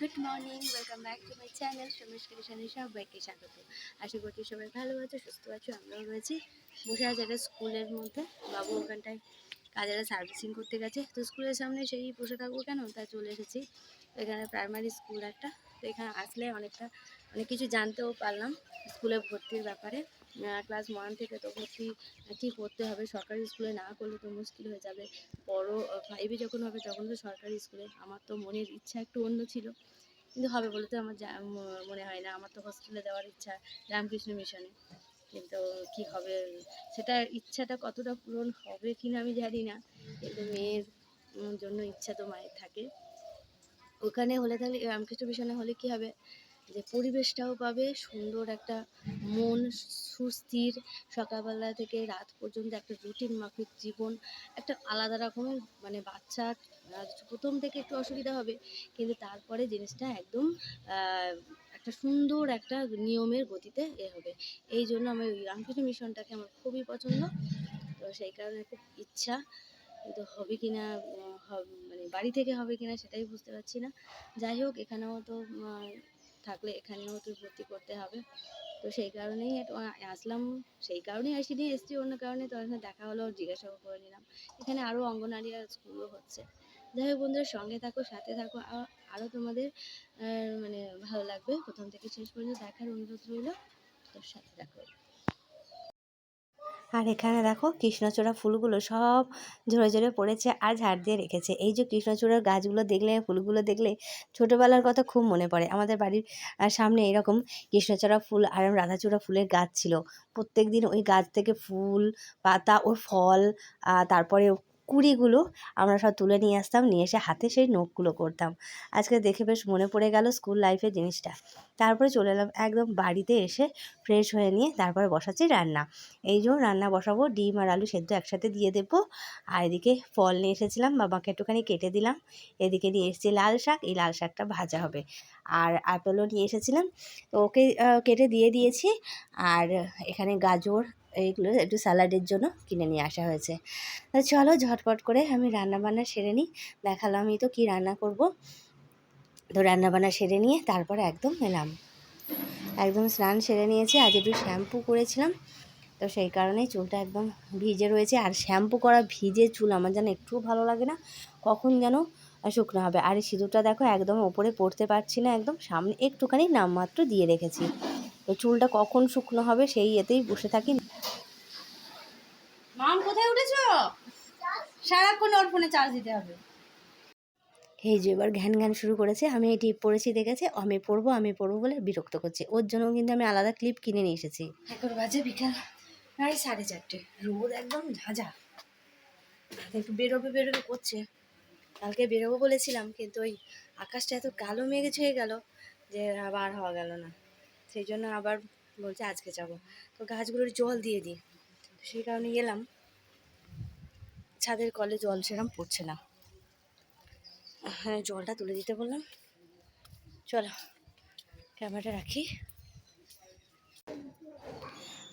Good morning welcome back to my channel সমেশ কৃষণে সবাইকে স্বাগত। আশা করছি সবাই ভালো আছো, সুস্থ আছো, আমরাও রয়েছি। বসে আছে একটা স্কুলের মধ্যে। বাবু ওখানটায় কাজেরা সার্ভিসিং করতে গেছে। তো স্কুলের সামনে সেই বসে থাকব কেন? তাই চলে এসেছি। এখানে প্রাইমারি স্কুল একটা। তো এখানে আসলে অনেকটা, অনেক কিছু জানতেও পারলাম স্কুলে ভর্তির ব্যাপারে। ক্লাস ওয়ান থেকে তো ভর্তি কী করতে হবে? সরকারি স্কুলে না করলে তো মুশকিল হয়ে যাবে। বড় ফাইভে যখন হবে তখন তো সরকারি স্কুলে আমার তো মনের ইচ্ছা একটু অন্য ছিল। কিন্তু হবে বলে তো আমার মনে হয় না। আমার তো হোস্টেলে দেওয়ার ইচ্ছা রামকৃষ্ণ মিশনে কিন্তু কি হবে? সেটা ইচ্ছাটা কতটা পূরণ হবে কি না আমি জানি না। কিন্তু মেয়ের জন্য ইচ্ছা তো মায়ের থাকে। ওখানে হলে তাহলে রামকৃষ্ণ মিশনে হলে কি হবে? যে পরিবেশটাও পাবে, সুন্দর একটা মন সুস্থির, সকালবেলা থেকে রাত পর্যন্ত একটা রুটিন মাফিক জীবন, একটা আলাদা রকমের মানে বাচ্চা প্রথম থেকে একটু অসুবিধা হবে, কিন্তু তারপরে জিনিসটা একদম একটা সুন্দর একটা নিয়মের গতিতে এ হবে। এই জন্য আমি ওই রামকৃষ্ণ মিশনটাকে আমার খুবই পছন্দ। তো সেই কারণে খুব ইচ্ছা, কিন্তু হবে কি না মানে বাড়ি থেকে হবে কি না সেটাই বুঝতে পারছি না। যাই হোক, এখানেও তো থাকলে এখানেও তো ভর্তি করতে হবে। তো সেই কারণেই আসলাম। সেই কারণেই আসিনি এসছি, অন্য কারণে তো দেখা হলো জিজ্ঞাসাও করে নিলাম। এখানে আরও অঙ্গনারী আর স্কুলও হচ্ছে। যাই হোক বন্ধুরা, সঙ্গে থাকো, সাথে থাকো। আরও তোমাদের মানে ভালো লাগবে। প্রথম থেকে শেষ পর্যন্ত দেখার অনুরোধ রইল। তোর সাথে থাকো আর এখানে দেখো কৃষ্ণচূড়া ফুলগুলো সব ঝরে ঝরে পড়েছে আর ঝাড় দিয়ে রেখেছে। এই যে কৃষ্ণচূড়ার গাছগুলো দেখলে, ফুলগুলো দেখলে ছোটোবেলার কথা খুব মনে পড়ে। আমাদের বাড়ির সামনে এরকম কৃষ্ণচূড়া ফুল আর রাধাচূড়া ফুলের গাছ ছিল। প্রত্যেক দিন ওই গাছ থেকে ফুল, পাতা ও ফল তারপরে কুড়িগুলো আমরা সব তুলে নিয়ে আসতাম, নিয়ে এসে হাতে সেই নখগুলো করতাম। আজকে দেখে বেশ মনে পড়ে গেল স্কুল লাইফের জিনিসটা। তারপরে চলে এলাম একদম বাড়িতে এসে ফ্রেশ হয়ে নিয়ে তারপরে বসাচ্ছি রান্না। এই জন্য রান্না বসাবো, ডিম আর আলু সেদ্ধ একসাথে দিয়ে দেবো। আর এদিকে ফল নিয়ে এসেছিলাম, বাবাকে একটুখানি কেটে দিলাম। এদিকে নিয়ে এসেছি লাল শাক, এই লাল শাকটা ভাজা হবে। আর আপেলও নিয়ে এসেছিলাম। ওকে কেটে দিয়ে দিয়েছি। আর এখানে গাজর এইগুলো একটু স্যালাডের জন্য কিনে নিয়ে আসা হয়েছে। চলো ঝটপট করে আমি রান্না বান্না সেরে নিই। দেখালাম আমি তো কী রান্না করব। তো রান্না বান্না সেরে নিয়ে তারপরে একদম এলাম। একদম স্নান সেরে নিয়েছি। আজ একটু শ্যাম্পু করেছিলাম। তো সেই কারণেই চুলটা একদম ভিজে রয়েছে। আর শ্যাম্পু করা ভিজে চুল আমার যেন একটুও ভালো লাগে না। কখন যেন শুকনো হবে। আর এই সিঁদুরটা দেখো একদম ওপরে পড়তে পারছি না একদম। সামনে একটুখানি নামমাত্র দিয়ে রেখেছি। তো চুলটা কখন শুকনো হবে সেই এতেই বসে থাকি। সারাক্ষণ ওর ফোনে চার্জ দিতে হবে। এই যে এবার ঘ্যান ঘ্যান শুরু করেছে আমি এটি পড়েছি দেখেছে আমি পড়ব আমি পড়ব বলে বিরক্ত করছে। ওর জন্য কিন্তু আমি আলাদা ক্লিপ কিনে নিয়ে এসেছি। এখন বাজে বিকাল প্রায় সাড়ে চারটে। রোদ একদম ঝাঁঝা। একটু বেরোবে বেরোবে করছে। কালকে বেরোবো বলেছিলাম কিন্তু ওই আকাশটা এত কালো মেঘে ছুঁয়ে গেল যে আবার হওয়া গেল না। সেই জন্য আবার বলছে আজকে যাব। তো গাছগুলোর জল দিয়ে দিই। সেই কারণে এলাম ছাদের কলে জল সেরম পড়ছে না। হ্যাঁ জলটা তুলে দিতে বললাম। চলো, ক্যামেরাটা রাখি।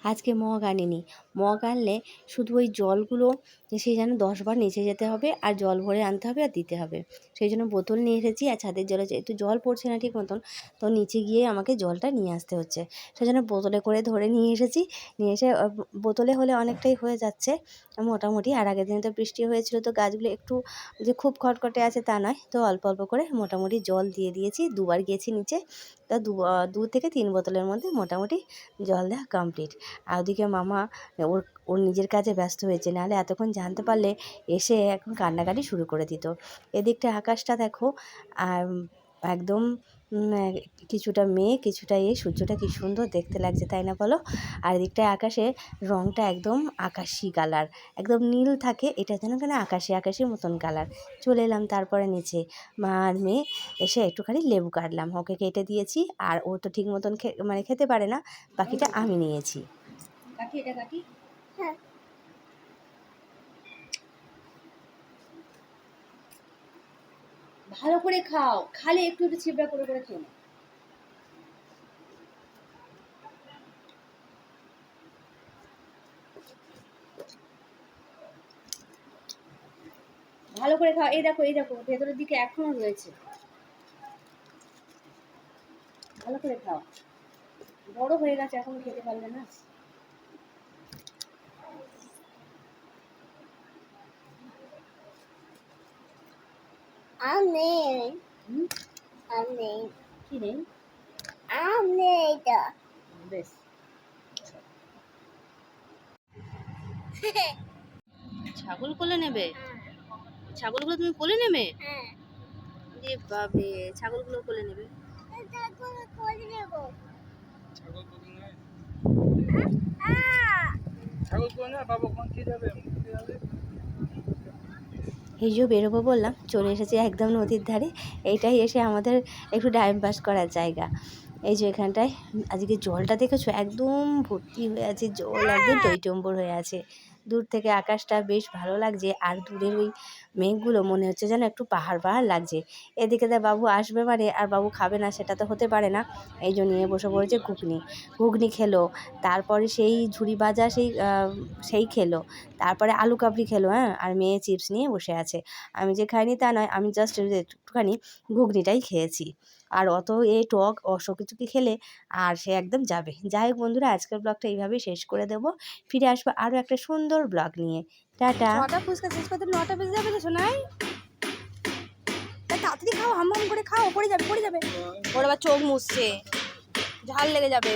আজকে মগ আনিনি। মগ আনলে শুধু ওই জলগুলো সেই যেন দশবার নিচে যেতে হবে আর জল ভরে আনতে হবে আর দিতে হবে। সেই জন্য বোতল নিয়ে এসেছি আর ছাদের জলে যেহেতু জল পড়ছে না ঠিক মতন, তো নিচে গিয়ে আমাকে জলটা নিয়ে আসতে হচ্ছে। সেই জন্য বোতলে করে ধরে নিয়ে এসেছি। নিয়ে এসে বোতলে হলে অনেকটাই হয়ে যাচ্ছে। মোটামুটি আর আগের দিন তো বৃষ্টি হয়েছিল, তো গাছগুলো একটু যে খুব খটখটে আছে তা নয়, তো অল্প অল্প করে মোটামুটি জল দিয়ে দিয়েছি। দুবার গিয়েছি নিচে, তা দু দু থেকে তিন বোতলের মধ্যে মোটামুটি জল দেওয়া কমপ্লিট। আর ওদিকে মামা ওর ওর নিজের কাজে ব্যস্ত হয়েছে, নাহলে এতক্ষণ জানতে পারলে এসে এখন কান্নাকাটি শুরু করে দিত। এদিকটা আকাশটা দেখো আর একদম কিছুটা মেয়ে কিছুটা এ সূর্যটা কি সুন্দর দেখতে লাগছে তাই না বলো? আর এদিকটায় আকাশে রঙটা একদম আকাশি কালার একদম নীল থাকে এটা যেন কেন আকাশি আকাশি মতন কালার। চলে এলাম তারপরে নিচে মা আর মেয়ে এসে একটুখানি লেবু কাটলাম ওকে কেটে দিয়েছি আর ও তো ঠিক মতন খে মানে খেতে পারে না বাকিটা আমি নিয়েছি। কাটি এটা কাটি ভালো করে খাও। খালি একটু একটু ছিবড়া করে করে খেয়ে ভালো করে খাও। এই দেখো এই দেখো, ভেতরের দিকে এখনও রয়েছে। ভালো করে খাও। বড় হয়ে গেছে, এখন খেতে পারবে না? আমি হুম? আমি কি নেই আমি এটা বেশ ছাগল কোলে নেবে? ছাগলগুলো তুমি কোলে নেবে? হ্যাঁ। যে বাবে ছাগলগুলো কোলে নেবে? ছাগল নাই? কোথায় না বাবা কোন কি যাবে কি যাবে এই যে বেরোবো বললাম, চলে এসেছি একদম নদীর ধারে। এইটাই এসে আমাদের একটু টাইম পাস করার জায়গা। এই যে এখানটায়, আজকে জলটা দেখেছ? একদম ভর্তি হয়ে আছে, জল একদম টইটম্বর হয়ে আছে। দূর থেকে আকাশটা বেশ ভালো লাগছে। আর দূরের ওই মেঘগুলো মনে হচ্ছে যেন একটু পাহাড় পাহাড় লাগছে। এদিকে দা বাবু আসবে মানে আর বাবু খাবে না, সেটা তো হতে পারে না। এই জন্য নিয়ে বসে পড়েছে ঘুগনি। ঘুগনি খেলো। তারপরে সেই ঝুড়ি ভাজা সেই সেই খেলো। তারপরে আলু কাবলি খেলো হ্যাঁ? আর মেয়ে চিপস নিয়ে বসে আছে। আমি যে খাইনি তা নয়, আমি জাস্ট একটুখানি ঘুগনিটাই খেয়েছি। আর অত এ টক অসো কিছু কি খেলে আর সে একদম যাবে। যাই হোক বন্ধুরা আজকের ব্লগটা এইভাবেই শেষ করে দেব। ফিরে আসব আরও একটা সুন্দর ব্লগ নিয়ে। টাটা। নটা ফুচকা শেষ করতে নটা বেজে যাবে তো শোনাই তাড়াতাড়ি খাও হাম হাম করে খাও পড়ে যাবে পড়ে যাবে। ওর আবার চোখ মুছছে ঝাল লেগে যাবে।